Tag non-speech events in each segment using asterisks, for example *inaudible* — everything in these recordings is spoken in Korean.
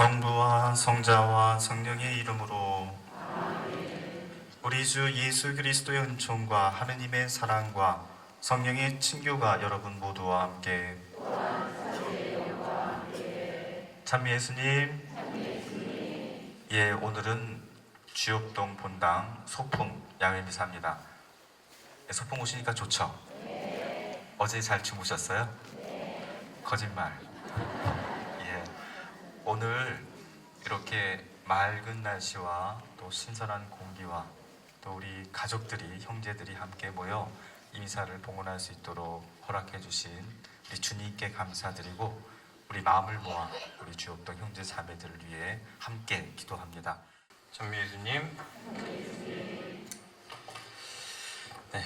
성부와 성자와 성령의 이름으로 우리 주 예수 그리스도의 은총과 하느님의 사랑과 성령의 친교가 여러분 모두와 함께 찬미 예수님 예 오늘은 주엽동 본당 소풍 양일 미사입니다 예, 소풍 오시니까 좋죠? 어제 잘 주무셨어요? 거짓말 예 오늘 이렇게 맑은 날씨와 또 신선한 공기와 또 우리 가족들이 형제들이 함께 모여 이 미사를 봉헌할 수 있도록 허락해 주신 우리 주님께 감사드리고 우리 마음을 모아 우리 주옥동 형제 자매들을 위해 함께 기도합니다. 전미 예수님. 네.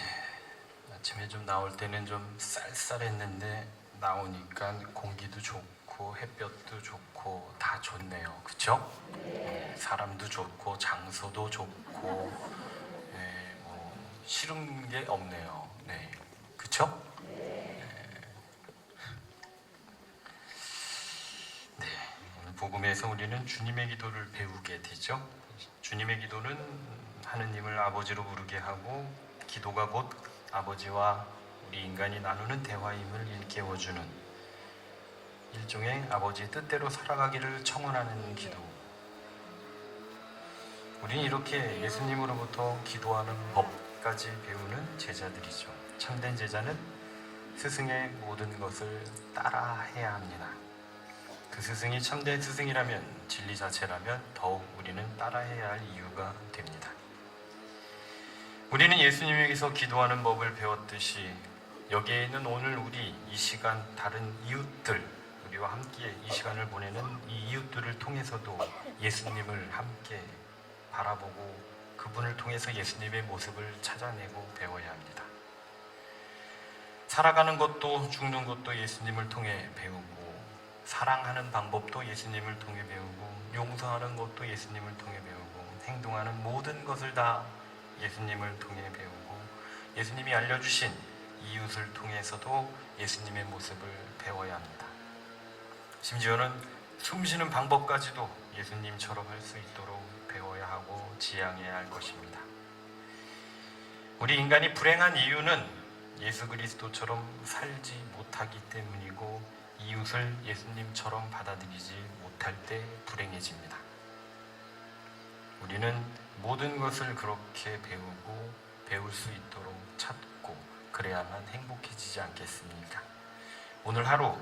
아침에 좀 나올 때는 좀 쌀쌀했는데 나오니까 공기도 좋고 햇볕도 좋고 다 좋네요. 그쵸? 네, 사람도 좋고 장소도 좋고 네, 뭐 싫은 게 없네요. 네. 그쵸? 네, 오늘 복음에서 우리는 주님의 기도를 배우게 되죠. 주님의 기도는 하느님을 아버지로 부르게 하고 기도가 곧 아버지와 우리 인간이 나누는 대화임을 일깨워주는 일종의 아버지의 뜻대로 살아가기를 청원하는 기도. 우리는 이렇게 예수님으로부터 기도하는 법까지 배우는 제자들이죠. 참된 제자는 스승의 모든 것을 따라해야 합니다. 그 스승이 참된 스승이라면 진리 자체라면 더욱 우리는 따라해야 할 이유가 됩니다. 우리는 예수님에게서 기도하는 법을 배웠듯이 여기에 있는 오늘 우리 이 시간 다른 이웃들 우리와 함께 이 시간을 보내는 이 이웃들을 통해서도 예수님을 함께 바라보고 그분을 통해서 예수님의 모습을 찾아내고 배워야 합니다. 살아가는 것도 죽는 것도 예수님을 통해 배우고 사랑하는 방법도 예수님을 통해 배우고 용서하는 것도 예수님을 통해 배우고 행동하는 모든 것을 다 예수님을 통해 배우고 예수님이 알려주신 이웃을 통해서도 예수님의 모습을 배워야 합니다. 심지어는 숨쉬는 방법까지도 예수님처럼 할 수 있도록 배워야 하고 지향해야 할 것입니다. 우리 인간이 불행한 이유는 예수 그리스도처럼 살지 못하기 때문이고 이웃을 예수님처럼 받아들이지 못할 때 불행해집니다. 우리는 모든 것을 그렇게 배우고 배울 수 있도록 찾고 그래야만 행복해지지 않겠습니까? 오늘 하루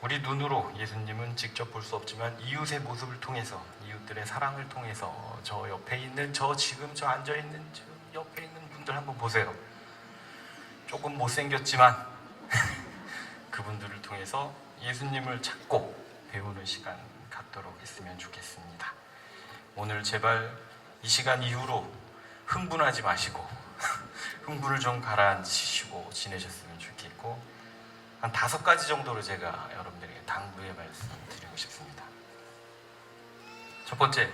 우리 눈으로 예수님은 직접 볼 수 없지만 이웃의 모습을 통해서 이웃들의 사랑을 통해서 저 옆에 있는 저 지금 저 앉아 있는 저 옆에 있는 분들 한번 보세요. 조금 못생겼지만 *laughs* 그분들을 통해서 예수님을 찾고 배우는 시간 갖도록 했으면 좋겠습니다. 오늘 제발 이 시간 이후로 흥분하지 마시고 *laughs* 흥분을 좀 가라앉히시고 지내셨으면 좋겠고 한 다섯 가지 정도로 제가 여러분들에게 당부의 말씀 드리고 싶습니다. 첫 번째,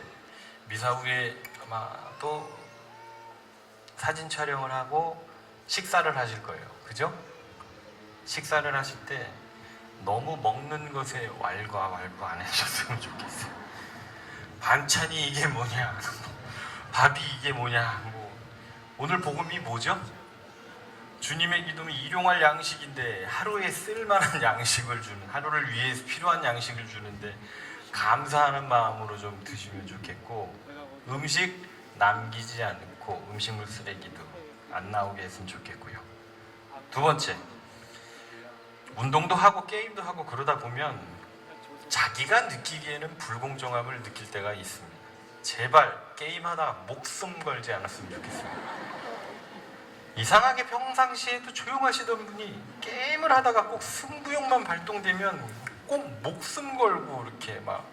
미사 후에 아마 또 사진 촬영을 하고 식사를 하실 거예요. 그죠? 식사를 하실 때 너무 먹는 것에 왈가왈부 안 해주셨으면 좋겠어요. 반찬이 이게 뭐냐, *laughs* 밥이 이게 뭐냐, 뭐 오늘 복음이 뭐죠? 주님의 기도는 일용할 양식인데 하루에 쓸만한 *laughs* 양식을 주는 하루를 위해서 필요한 양식을 주는데 감사하는 마음으로 좀 드시면 좋겠고 음식 남기지 않고 음식물 쓰레기도 안 나오게 했으면 좋겠고요. 두 번째 운동도 하고 게임도 하고 그러다 보면 자기가 느끼기에는 불공정함을 느낄 때가 있습니다. 제발 게임하다 목숨 걸지 않았으면 좋겠습니다. 이상하게 평상시에도 조용하시던 분이 게임을 하다가 꼭 승부욕만 발동되면 꼭 목숨 걸고 이렇게 막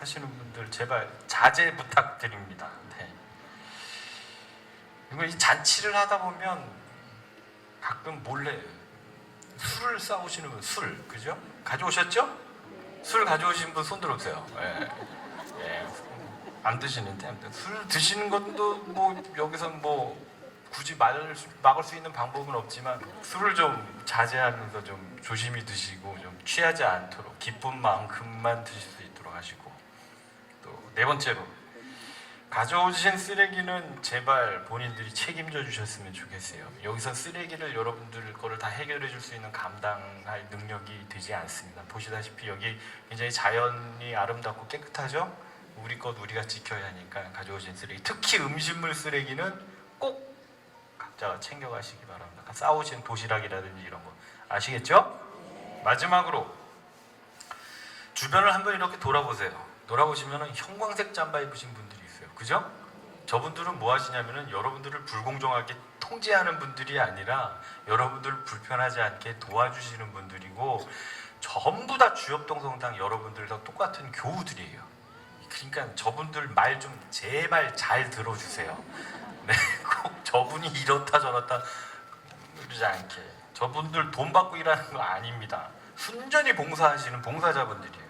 하시는 분들 제발 자제 부탁드립니다. 네. 그리고 이 잔치를 하다 보면 가끔 몰래 술을 싸우시는 분, 술, 그죠? 가져오셨죠? 술 가져오신 분 손 들어보세요. 예. 예. 안 드시는데 술 드시는 것도 뭐 여기서 뭐 굳이 말, 막을 수 있는 방법은 없지만 술을 좀 자제하면서 좀 조심히 드시고 좀 취하지 않도록 기쁜 만큼만 드실 수 있도록 하시고 또 네 번째로 가져오신 쓰레기는 제발 본인들이 책임져 주셨으면 좋겠어요. 여기서 쓰레기를 여러분들 거를 다 해결해 줄 수 있는 감당할 능력이 되지 않습니다. 보시다시피 여기 굉장히 자연이 아름답고 깨끗하죠? 우리 것 우리가 지켜야 하니까 가져오신 쓰레기, 특히 음식물 쓰레기는 꼭 각자가 챙겨가시기 바랍니다. 싸우신 도시락이라든지 이런 거 아시겠죠? 마지막으로 주변을 한번 이렇게 돌아보세요. 돌아보시면 형광색 잠바 입으신 분들이 있어요. 그죠? 저분들은 뭐 하시냐면은 여러분들을 불공정하게 통제하는 분들이 아니라 여러분들 불편하지 않게 도와주시는 분들이고 전부 다 주엽동 성당 여러분들과 똑같은 교우들이에요. 그러니까 저분들 말 좀 제발 잘 들어주세요. 저분이 이렇다 저렇다 그러지 않게 저분들 돈 받고 일하는 거 아닙니다. 순전히 봉사하시는 봉사자분들이에요.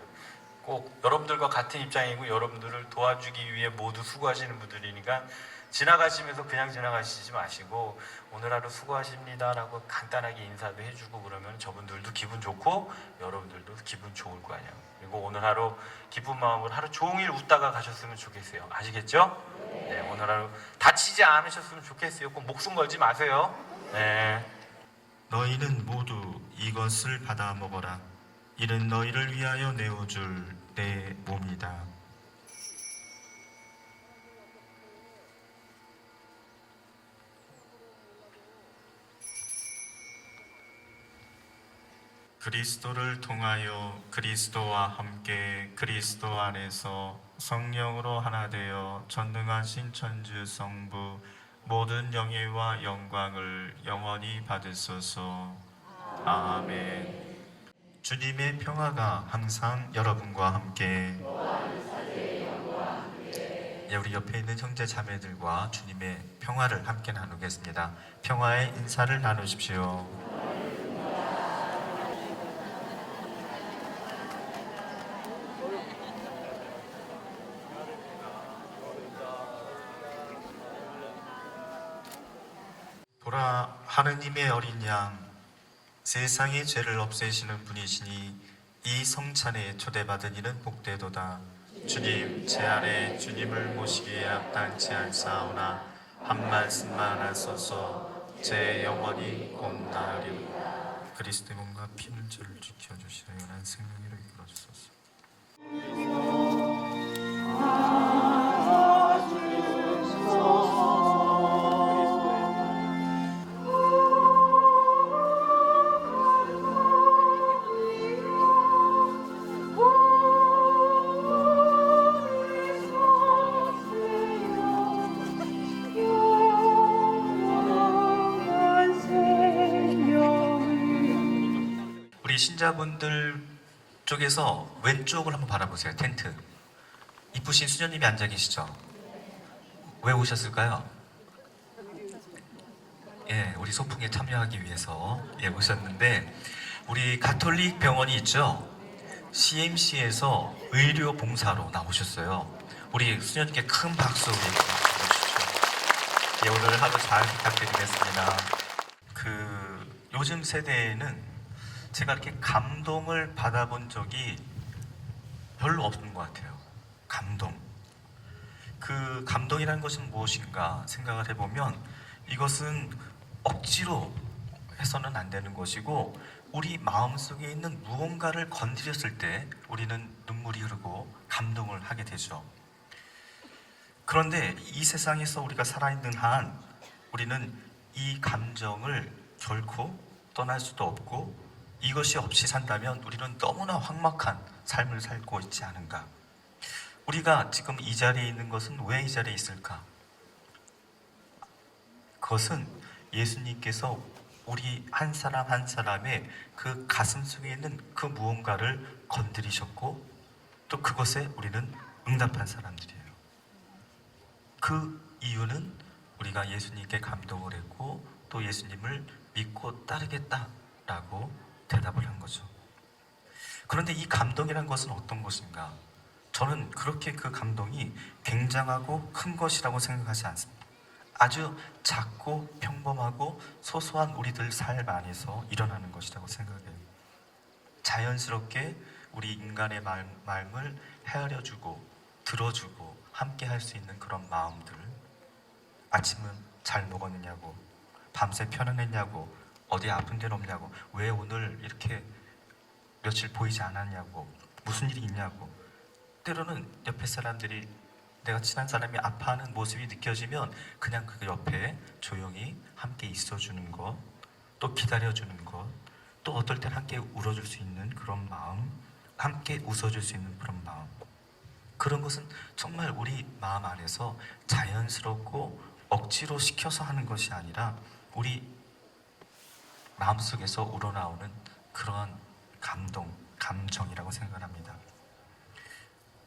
꼭 여러분들과 같은 입장이고 여러분들을 도와주기 위해 모두 수고하시는 분들이니까 지나가시면서 그냥 지나가시지 마시고 오늘 하루 수고하십니다라고 간단하게 인사도 해주고 그러면 저분들도 기분 좋고 여러분들도 기분 좋을 거 아니에요. 그리고 오늘 하루 기쁜 마음으로 하루 종일 웃다가 가셨으면 좋겠어요. 아시겠죠? 네, 오늘 하루 다치지 않으셨으면 좋겠어요. 꼭 목숨 걸지 마세요. 네. 너희는 모두 이것을 받아 먹어라. 이는 너희를 위하여 내어줄 내 몸이다. 그리스도를 통하여 그리스도와 함께 그리스도 안에서 성령으로 하나 되어 전능하신 천주 성부 모든 영예와 영광을 영원히 받으소서. 아멘. 주님의 평화가 항상 여러분과 함께. 예, 우리 옆에 있는 형제 자매들과 주님의 평화를 함께 나누겠습니다. 평화의 인사를 나누십시오. 보라 하느님의 어린 양 세상의 죄를 없애시는 분이시니 이 성찬에 초대받은 이는 복되도다. 주님 제 아래 주님을 모시기에 합당치 않사오나 한 말씀만 하소서. 제 영혼이 곧 나으리로다 그리스도의 몸과 피는 저를 지켜주시어 연한 생명으로 이끌어주소서 신자분들 쪽에서 왼쪽을 한번 바라보세요. 텐트. 이쁘신 수녀님이 앉아 계시죠? 왜 오셨을까요? 예, 우리 소풍에 참여하기 위해서 예, 오셨는데 우리 가톨릭 병원이 있죠? CMC에서 의료 봉사로 나오셨어요. 우리 수녀님께 큰 박수. 예, 오늘 하루 잘 부탁드리겠습니다. 그 요즘 세대에는 제가 이렇게 감동을 받아본 적이 별로 없는 것 같아요. 감동. 그 감동이라는 것은 무엇인가 생각을 해보면 이것은 억지로 해서는 안 되는 것이고 우리 마음속에 있는 무언가를 건드렸을 때 우리는 눈물이 흐르고 감동을 하게 되죠. 그런데 이 세상에서 우리가 살아있는 한 우리는 이 감정을 결코 떠날 수도 없고 이것이 없이 산다면 우리는 너무나 황막한 삶을 살고 있지 않은가. 우리가 지금 이 자리에 있는 것은 왜 이 자리에 있을까? 그것은 예수님께서 우리 한 사람 한 사람의 그 가슴 속에 있는 그 무언가를 건드리셨고 또 그것에 우리는 응답한 사람들이에요. 그 이유는 우리가 예수님께 감동을 했고 또 예수님을 믿고 따르겠다라고 대답을 한 거죠. 그런데 이 감동이란 것은 어떤 것인가? 저는 그렇게 그 감동이 굉장하고 큰 것이라고 생각하지 않습니다. 아주 작고 평범하고 소소한 우리들 삶 안에서 일어나는 것이라고 생각해요. 자연스럽게 우리 인간의 마음, 마음을 헤아려주고 들어주고 함께 할 수 있는 그런 마음들 아침은 잘 먹었느냐고 밤새 편안했냐고 어디 아픈 데는 없냐고. 왜 오늘 이렇게 며칠 보이지 않았냐고. 무슨 일이 있냐고. 때로는 옆에 사람들이 내가 친한 사람이 아파하는 모습이 느껴지면 그냥 그 옆에 조용히 함께 있어주는 것, 또 기다려주는 것, 또 어떨 땐 함께 울어줄 수 있는 그런 마음, 함께 웃어줄 수 있는 그런 마음. 그런 것은 정말 우리 마음 안에서 자연스럽고 억지로 시켜서 하는 것이 아니라 우리 마음속에서 우러나오는 그러한 감동, 감정이라고 생각합니다.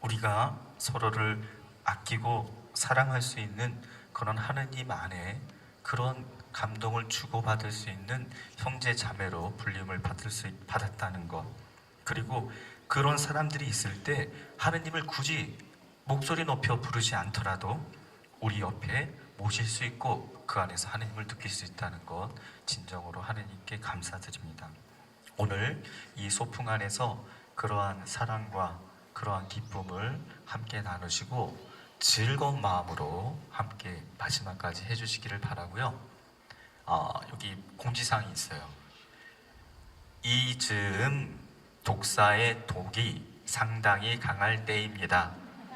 우리가 서로를 아끼고 사랑할 수 있는 그런 하느님 안에 그런 감동을 주고받을 수 있는 형제 자매로 불림을 받을 수 있- 받았다는 것 그리고 그런 사람들이 있을 때 하느님을 굳이 목소리 높여 부르지 않더라도 우리 옆에 모실 수 있고 그 안에서 하느님을 느낄 수 있다는 것 진정으로 하느님께 감사드립니다. 오늘 이 소풍 안에서 그러한 사랑과 그러한 기쁨을 함께 나누시고 즐거운 마음으로 함께 마지막까지 해주시기를 바라고요. 아, 여기 공지사항이 있어요. 이 즈음 독사의 독이 상당히 강할 때입니다.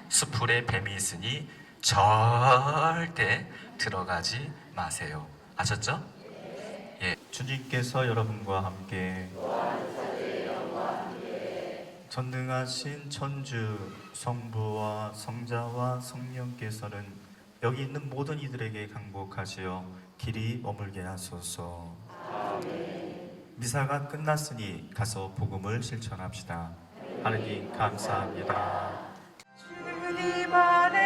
수풀에 뱀이 있으니 절대 들어가지 마세요. 아셨죠? 예. 주님께서 여러분과 함께 전능하신 천주 성부와 성자와 성령께서는 여기 있는 모든 이들에게 강복하시어 길이 머물게 하소서. 미사가 끝났으니 가서 복음을 실천합시다. 하느님 감사합니다. 주님 안에